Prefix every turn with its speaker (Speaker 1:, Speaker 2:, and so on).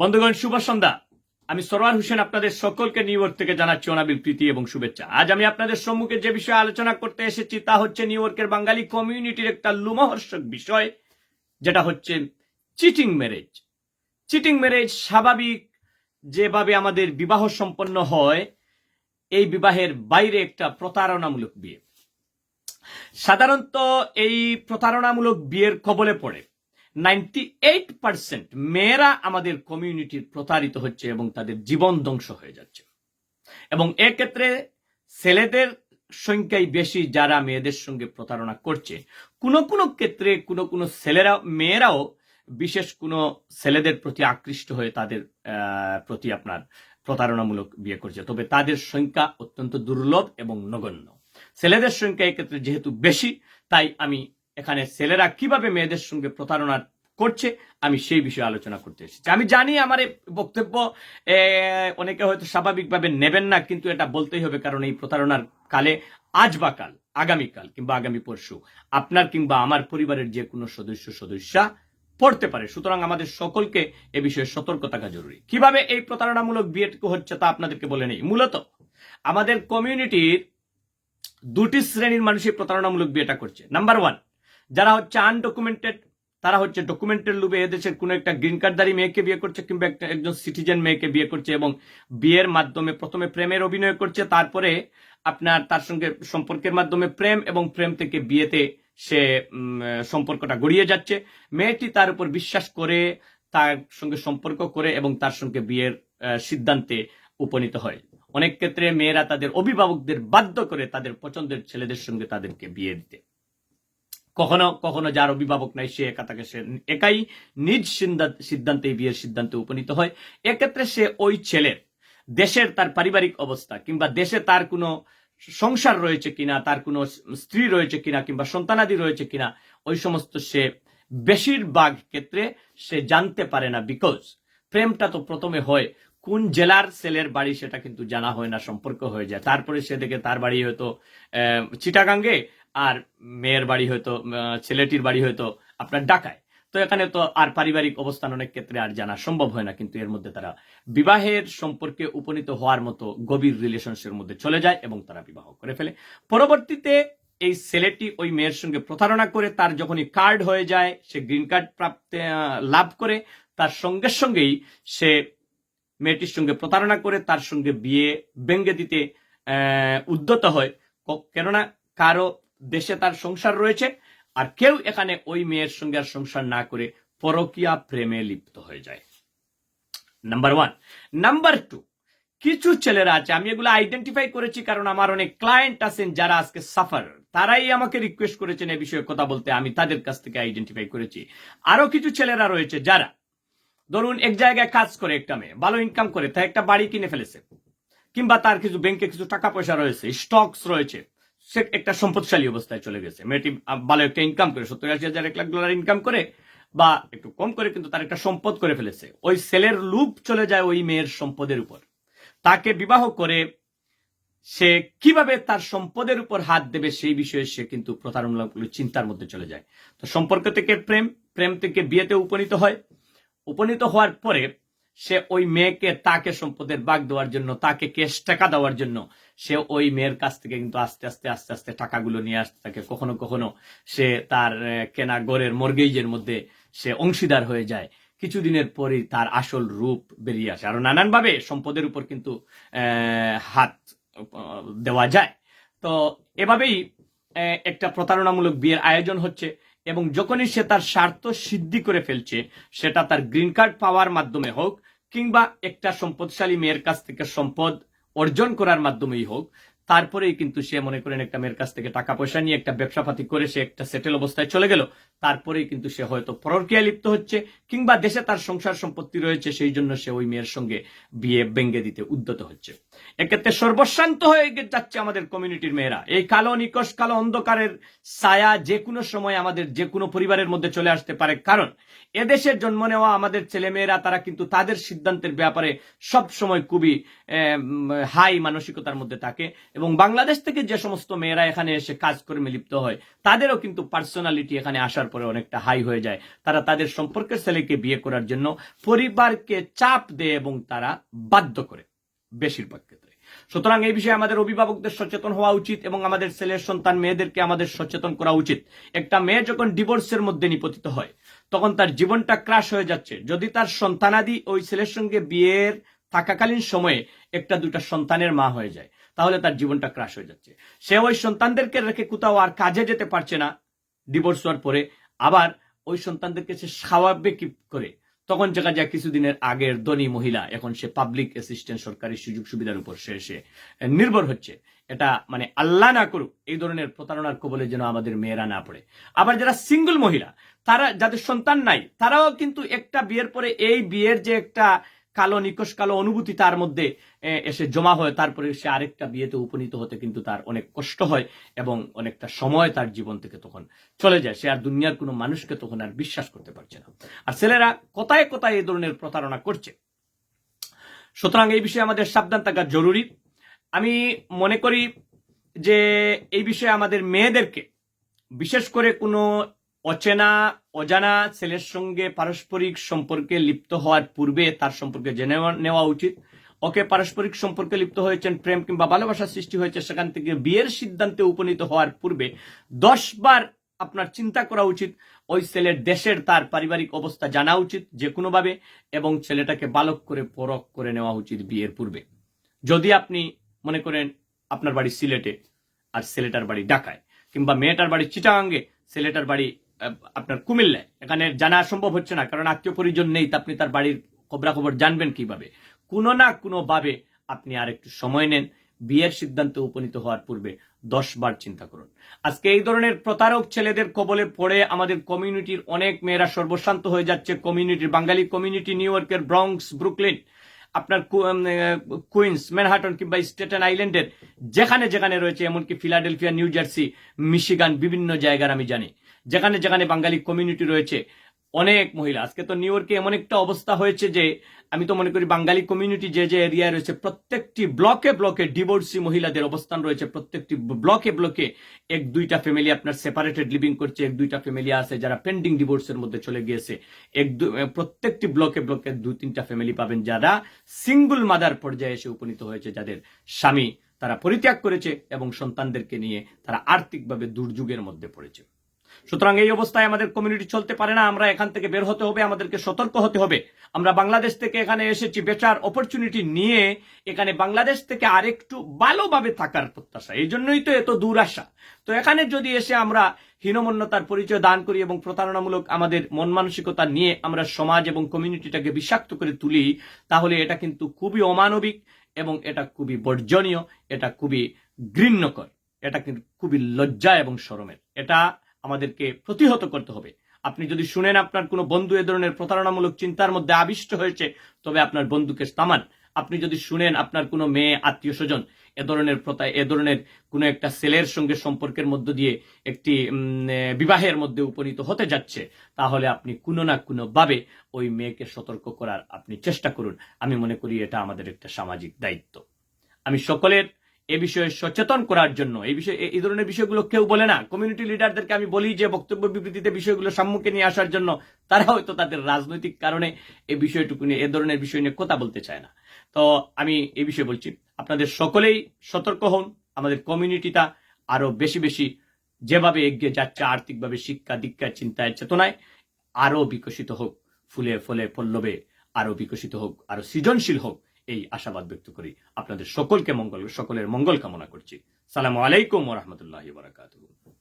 Speaker 1: বন্ধুগণ, শুভ সন্ধ্যা। আমি সরওয়ার হোসেন আপনাদের সকলকে নিউ ইয়র্ক থেকে জানাচ্ছি অনাবিল প্রীতি এবং শুভেচ্ছা। আজ আমি আপনাদের সম্মুখে যে বিষয়ে আলোচনা করতে এসেছি তা হচ্ছে নিউ ইয়র্কের বাঙালি কমিউনিটির একটা লুমহর্ষক বিষয়, যেটা হচ্ছে চিটিং ম্যারেজ। চিটিং ম্যারেজ স্বাভাবিক যেভাবে আমাদের বিবাহ সম্পন্ন হয়, এই বিবাহের বাইরে একটা প্রতারণামূলক বিয়ে। সাধারণত এই প্রতারণামূলক বিয়ের কবলে পড়ে। নাইনটি এইট পার্সেন্ট মেয়েরা আমাদের কমিউনিটির প্রতারিত হচ্ছে এবং তাদের জীবন ধ্বংস হয়ে যাচ্ছে। এবং এক্ষেত্রে ছেলেদের সংখ্যাই বেশি যারা মেয়েদের সঙ্গে প্রতারণা করছে। কোনো কোনো ক্ষেত্রে কোনো কোনো ছেলেরা, মেয়েরাও বিশেষ কোনো ছেলেদের প্রতি আকৃষ্ট হয়ে তাদের প্রতি আপনার প্রতারণামূলক বিয়ে করছে। তবে তাদের সংখ্যা অত্যন্ত দুর্লভ এবং নগণ্য। ছেলেদের সংখ্যা এক্ষেত্রে যেহেতু বেশি, তাই আমি এখানে ছেলেরা কীভাবে মেয়েদের সঙ্গে প্রতারণা করছে, আমি সেই বিষয়ে আলোচনা করতে এসেছি। আমি জানি আমার বক্তব্য অনেকে হয়তো স্বাভাবিকভাবে নেবেন না, কিন্তু এটা বলতেই হবে, কারণ এই প্রতারণার কালে আজ বা কাল আগামীকাল কিংবা আগামী পরশু, আপনার কিংবা আমার পরিবারের যে কোনো সদস্য, সদস্যা পড়তে পারে। সুতরাং আমাদের সকলকে এ বিষয়ে সতর্ক থাকা জরুরি। কীভাবে এই প্রতারণামূলক বিয়েটুকু হচ্ছে তা আপনাদেরকে বলে নেই। মূলত আমাদের কমিউনিটির দুটি শ্রেণির মানুষই প্রতারণামূলক বিয়েটা করছে। নাম্বার ওয়ান যারা হচ্ছে আনডকুমেন্টেড তারা হচ্ছে ডকুমেন্টের লুবে এদেশের কোনো একটা গ্রিন কার্ডধারী মেয়েকে বিয়ে করছে কিংবা একটা একজন সিটিজেন মেয়েকে বিয়ে করছে এবং বিয়ের মাধ্যমে প্রথমে প্রেমের অভিনয় করছে, তারপরে আপনার তার সঙ্গে সম্পর্কের মাধ্যমে প্রেম এবং প্রেম থেকে বিয়েতে সে সম্পর্কটা গড়িয়ে যাচ্ছে। মেয়েটি তার উপর বিশ্বাস করে, তার সঙ্গে সম্পর্ক করে এবং তার সঙ্গে বিয়ের সিদ্ধান্তে উপনীত হয়। অনেক ক্ষেত্রে মেয়েরা তাদের অভিভাবকদের বাধ্য করে তাদের পছন্দের ছেলেদের সঙ্গে তাদেরকে বিয়ে দিতে। কখনো কখনো যার অভিভাবক নাই, সে একা তাকে সে একাই নিজ সিদ্ধান্ত- বিয়ের সিদ্ধান্তে উপনীত হয়। এক্ষেত্রে সে ওই ছেলের, দেশের তার পারিবারিক অবস্থা কিংবা দেশে তার কোনো সংসার রয়েছে কিনা, তার কোনো স্ত্রী রয়েছে কিনা কিংবা সন্তানাদি রয়েছে কিনা, ওই সমস্ত সে বেশিরভাগ ক্ষেত্রে সে জানতে পারে না বিকজ প্রেমটা তো প্রথমে হয় কোন জেলার ছেলের বাড়ি সেটা কিন্তু জানা হয় না, সম্পর্ক হয়ে যায়। তারপরে সে দেখে তার বাড়ি হয়তো চিটাগাঙ্গে আর মেয়ের বাড়ি হয়তো ছেলেটির বাড়ি হয়তো আপনার ডাকায় তো এখানে তো আর পারিবারিক অবস্থান অনেক ক্ষেত্রে আর জানা সম্ভব হয় না, কিন্তু এর মধ্যে তারা বিবাহের সম্পর্কে উপনীত হওয়ার মতো গভীর রিলেশনশিপের মধ্যে চলে যায় এবং তারা বিবাহ করে ফেলে। পরবর্তীতে এই ছেলেটি ওই মেয়ের সঙ্গে প্রতারণা করে, তার যখনই কার্ড হয়ে যায়, সে গ্রিন কার্ড প্রাপ্ত লাভ করে, তার সঙ্গে সঙ্গেই সে মেয়েটির সঙ্গে প্রতারণা করে, তার সঙ্গে বিয়ে ভেঙ্গে দিতে উদ্যত হয়। কেননা কারও দেশে তার সংসার রয়েছে, আর কেউ এখানে ওই মেয়ের সঙ্গে আর সংসার না করে পরকিয়া প্রেমে লিপ্ত হয়ে যায়। নাম্বার ওয়ান নাম্বার টু কিছু ছেলেরা আছে, আমি এগুলো আইডেন্টিফাই করেছি কারণ আমার অনেক ক্লায়েন্ট আছেন যারা আজকে সাফার তারাই আমাকে রিকোয়েস্ট করেছেন এই বিষয়ে কথা বলতে, আমি তাদের কাছ থেকে আইডেন্টিফাই করেছি। আরও কিছু ছেলেরা রয়েছে যারা, ধরুন এক জায়গায় কাজ করে একটা মেয়ে, ভালো ইনকাম করে, তাই একটা বাড়ি কিনে ফেলেছে, কিংবা তার কিছু ব্যাংকে কিছু টাকা পয়সা রয়েছে স্টকস রয়েছে। সে একটা সম্পদশালী অবস্থায় চলে গেছে। মেয়েটি ভালো একটা ইনকাম করে, সত্তর আশি হাজার, এক লাখ ডলার ইনকাম করে বা একটু কম করে, কিন্তু তার একটা সম্পদ করে ফেলেছে। ওই সেলের লুপ চলে যায় ওই মেয়ের সম্পদের উপর। তাকে বিবাহ করে সে কীভাবে তার সম্পদের উপর হাত দেবে সেই বিষয়ে সে কিন্তু প্রতারণামূলক চিন্তার মধ্যে চলে যায়। তো সম্পর্ক থেকে প্রেম প্রেম থেকে বিয়েতে উপনীত হয়। উপনীত হওয়ার পরে সে ওই মেয়েকে তাকে সম্পদের ভাগ দেওয়ার জন্য, তাকে কেশ টাকা দেওয়ার জন্য, সে ওই মেয়ের কাছ থেকে কিন্তু আস্তে আস্তে আস্তে আস্তে টাকাগুলো নিয়ে আসতে থাকে। কখনো কখনো সে তার কেনা গড়ের মর্গেজের মধ্যে সে অংশীদার হয়ে যায়। কিছুদিনের পরেই তার আসল রূপ বেরিয়ে আসে। আরও নানানভাবে সম্পদের উপর কিন্তু হাত দেওয়া যায়। তো এভাবেই একটা প্রতারণামূলক বিয়ের আয়োজন হচ্ছে এবং যখনই সে তার স্বার্থ সিদ্ধি করে ফেলছে, সেটা তার গ্রিন কার্ড পাওয়ার মাধ্যমে হোক কিংবা একটা সম্পদশালী মেয়ের কাছ থেকে সম্পদ অর্জন করার মাধ্যমেই হোক, তারপরেই কিন্তু সে মনে করেন একটা মেয়ের কাছ থেকে টাকা পয়সা নিয়ে একটা ব্যবসাপাতি করে সে একটা সেটেল অবস্থায় চলে গেল। তারপরেই কিন্তু সে হয়তো পরকীয়া লিপ্ত হচ্ছে, কিংবা দেশে তার সংসার সম্পত্তি রয়েছে, সেই জন্য সে ওই মেয়ের সঙ্গে বিয়ে ব্যঙ্গে দিতে উদ্যত হচ্ছে। এক্ষেত্রে সর্বশান্ত হয়ে যাচ্ছে আমাদের কমিউনিটির মেয়েরা। এই কালো, নিকশ, কালো অন্ধকারের ছায়া যে কোনো সময় আমাদের যে কোনো পরিবারের মধ্যে চলে আসতে পারে। কারণ এদেশে জন্ম নেওয়া আমাদের ছেলেমেয়েরা, তারা কিন্তু তাদের সিদ্ধান্তের ব্যাপারে সব সময় খুবই হাই মানসিকতার মধ্যে থাকে এবং বাংলাদেশ থেকে যে সমস্ত মেয়েরা এখানে এসে কাজকর্মে লিপ্ত হয়, তাদেরও কিন্তু পার্সোনালিটি এখানে আসার পরে অনেকটা হাই হয়ে যায়। তারা তাদের সম্পর্কের ছেলেকে বিয়ে করার জন্য পরিবারকে চাপ দেয় এবং তারা বাধ্য করে। বেশিরভাগ ক্ষেত্রে। সুতরাং এই বিষয়ে আমাদের অভিভাবকদের সচেতন হওয়া উচিত এবং আমাদের ছেলের সন্তান মেয়েদেরকে আমাদের সচেতন করা উচিত। একটা মেয়ে যখন ডিভোর্সের মধ্যে নিপতিত হয়, তখন তার জীবনটা ক্রাশ হয়ে যাচ্ছে। যদি তার সন্তানাদি ওই ছেলের সঙ্গে বিয়ের থাকাকালীন সময়ে একটা দুটা সন্তানের মা হয়ে যায়, তাহলে তার জীবনটা ক্রাশ হয়ে যাচ্ছে। সে ওই সন্তানদেরকে রেখে কোথাও আর কাজে যেতে পারছে না। ডিভোর্স হওয়ার পরে আবার ওই সন্তানদেরকে সে স্বাভাবিক করে তখন দেখা যায় কিছুদিনের আগের ধনী মহিলা, এখন সে পাবলিক অ্যাসিস্ট্যান্ট সরকারি সুযোগ সুবিধার উপর সে সে নির্ভর হচ্ছে। এটা মানে আল্লাহ না করুক, এই ধরনের প্রতারণার কবলে যেন আমাদের মেয়েরা না পড়ে। আবার যারা সিঙ্গল মহিলা, তারা, যাদের সন্তান নাই, তারাও কিন্তু একটা বিয়ের পরে এই বিয়ের যে একটা কালো নিকশ কালো অনুভূতি তার মধ্যে এসে জমা হয়। তারপরে সে আরেকটা বিয়েতে উপনীত হতে কিন্তু তার অনেক কষ্ট হয় এবং অনেকটা সময় তার জীবন থেকে তখন চলে যায়। সে আর দুনিয়ার কোনো মানুষকে তখন আর বিশ্বাস করতে পারছে না। আর ছেলেরা কোথায় কোথায় এই ধরনের প্রতারণা করছে? সুতরাং এই বিষয়ে আমাদের সাবধান থাকা জরুরি। আমি মনে করি যে এই বিষয়ে আমাদের মেয়েদেরকে বিশেষ করে কোনো অচেনা, অজানা ছেলের সঙ্গে পারস্পরিক সম্পর্কে লিপ্ত হওয়ার পূর্বে তার সম্পর্কে জেনে নেওয়া উচিত। ওকে পারস্পরিক সম্পর্কে লিপ্ত হয়েছেন, প্রেম কিংবা ভালোবাসার সৃষ্টি হয়েছে, সেখান থেকে বিয়ের সিদ্ধান্তে উপনীত হওয়ার পূর্বে দশ বার আপনার চিন্তা করা উচিত। ওই ছেলের দেশের তার পারিবারিক অবস্থা জানা উচিত যে কোনোভাবে এবং ছেলেটাকে বালক করে পরখ করে নেওয়া উচিত বিয়ের পূর্বে। যদি আপনি মনে করেন আপনার বাড়ি সিলেটে আর ছেলেটার বাড়ি ঢাকায় কিংবা মেয়েটার বাড়ি চিটাগাঙ্গে, ছেলেটার বাড়ি আপনার কুমিল্লায়। এখানে জানা সম্ভব হচ্ছে না, কারণ আত্মীয় পরিজন নেই, তা আপনি তার বাড়ির খবরাখবর জানবেন কীভাবে। কোনো না কোনো ভাবে আপনি আর একটু সময় নেন, বিয়ের সিদ্ধান্তে উপনীত হওয়ার পূর্বে দশ বার চিন্তা করুন। আজকে এই ধরনের প্রতারক ছেলেদের কবলে পড়ে আমাদের কমিউনিটির অনেক মেয়েরা সর্বশান্ত হয়ে যাচ্ছে। কমিউনিটির বাঙালি কমিউনিটি, নিউ ইয়র্কের, ব্রংস, ব্রুকলিন, আপনার কুইন্স, ম্যানহাটন কিংবা স্টেটেন আইল্যান্ডের যেখানে যেখানে রয়েছে, এমনকি ফিলাডেলফিয়া, নিউ জার্সি, মিশিগান, বিভিন্ন জায়গার আমি জানি। যেখানে যেখানে বাঙালি কমিউনিটি রয়েছে, অনেক মহিলা। আজকে তো নিউ ইয়র্কে এমন একটা অবস্থা হয়েছে যে, আমি তো মনে করি বাঙালি কমিউনিটি যে যে এরিয়ায় রয়েছে, প্রত্যেকটি ব্লকে ব্লকে ডিভোর্সি মহিলাদের অবস্থান রয়েছে। প্রত্যেকটি ব্লকে ব্লকে এক দুইটা ফ্যামিলি আপনার সেপারেটেড লিভিং করছে, এক দুইটা ফ্যামিলি আছে যারা পেন্ডিং ডিভোর্সের মধ্যে চলে গিয়েছে। এক প্রত্যেকটি ব্লকে ব্লকে দুই তিনটা ফ্যামিলি পাবেন যারা সিঙ্গল মাদার পর্যায়ে এসে উপনীত হয়েছে, যাদের স্বামী তারা পরিত্যাগ করেছে এবং সন্তানদেরকে নিয়ে তারা আর্থিকভাবে দুর্যোগের মধ্যে পড়েছে। সুতরাং এই অবস্থায় আমাদের কমিউনিটি চলতে পারে না। আমরা এখান থেকে বের হতে হবে, আমাদেরকে সতর্ক হতে হবে। আমরা বাংলাদেশ থেকে এখানে এসেছি বেচার অপরচুনিটি নিয়ে। এখানে বাংলাদেশ থেকে আরেকটু ভালোভাবে থাকার প্রত্যাশা। এই জন্যই তো এত দূর আসা। তো এখানে যদি এসে আমরা হীনমন্যতার পরিচয় দান করি এবং প্রতারণামূলক আমাদের মন মানসিকতা নিয়ে আমরা সমাজ এবং কমিউনিটিটাকে বিষাক্ত করে তুলি, তাহলে এটা কিন্তু খুবই অমানবিক এবং এটা খুবই বর্জনীয়, এটা খুবই ঘৃণ্যকর, এটা কিন্তু খুবই লজ্জা এবং শরমের। এটা আমাদেরকে প্রতিহত করতে হবে। আপনি যদি শুনেন আপনার কোনো বন্ধু এ ধরনের প্রতারণামূলক চিন্তার মধ্যে আবিষ্ট হয়েছে, তবে আপনার বন্ধুকে থামান আপনি যদি শুনেন আপনার কোনো মেয়ে, আত্মীয় স্বজন এ ধরনের প্রতা, এ ধরনের কোনো একটা ছেলের সঙ্গে সম্পর্কের মধ্য দিয়ে একটি বিবাহের মধ্যে উপনীত হতে যাচ্ছে, তাহলে আপনি কোনো না কোনো ভাবে ওই মেয়েকে সতর্ক করার আপনি চেষ্টা করুন। আমি মনে করি এটা আমাদের একটা সামাজিক দায়িত্ব। আমি সকলের এ বিষয়ে সচেতন করার জন্য। এই বিষয়ে এই ধরনের বিষয়গুলো কেউ বলে না। কমিউনিটি লিডারদেরকে আমি বলি যে, বক্তব্য বিবৃতিতে বিষয়গুলো সম্মুখে নিয়ে আসার জন্য তারা হয়তো তাদের রাজনৈতিক কারণে এই বিষয়টুকু নিয়ে, এ ধরনের বিষয় নিয়ে কথা বলতে চায় না। তো আমি এই বিষয়ে বলছি, আপনাদের সকলেই সতর্ক হন, আমাদের কমিউনিটিটা আরও বেশি বেশি যেভাবে এগিয়ে যাচ্ছে, আর্থিকভাবে শিক্ষা দীক্ষা চিন্তায় চেতনায় আরও বিকশিত হোক, ফুলে ফলে পল্লবে আরও বিকশিত হোক, আরও সৃজনশীল হোক এই আশাবাদ ব্যক্ত করি। আপনাদের সকলকে মঙ্গল, সকলের মঙ্গল কামনা করছি। সালামু আলাইকুম রহমতুল্লাহ বারাকাতুহু।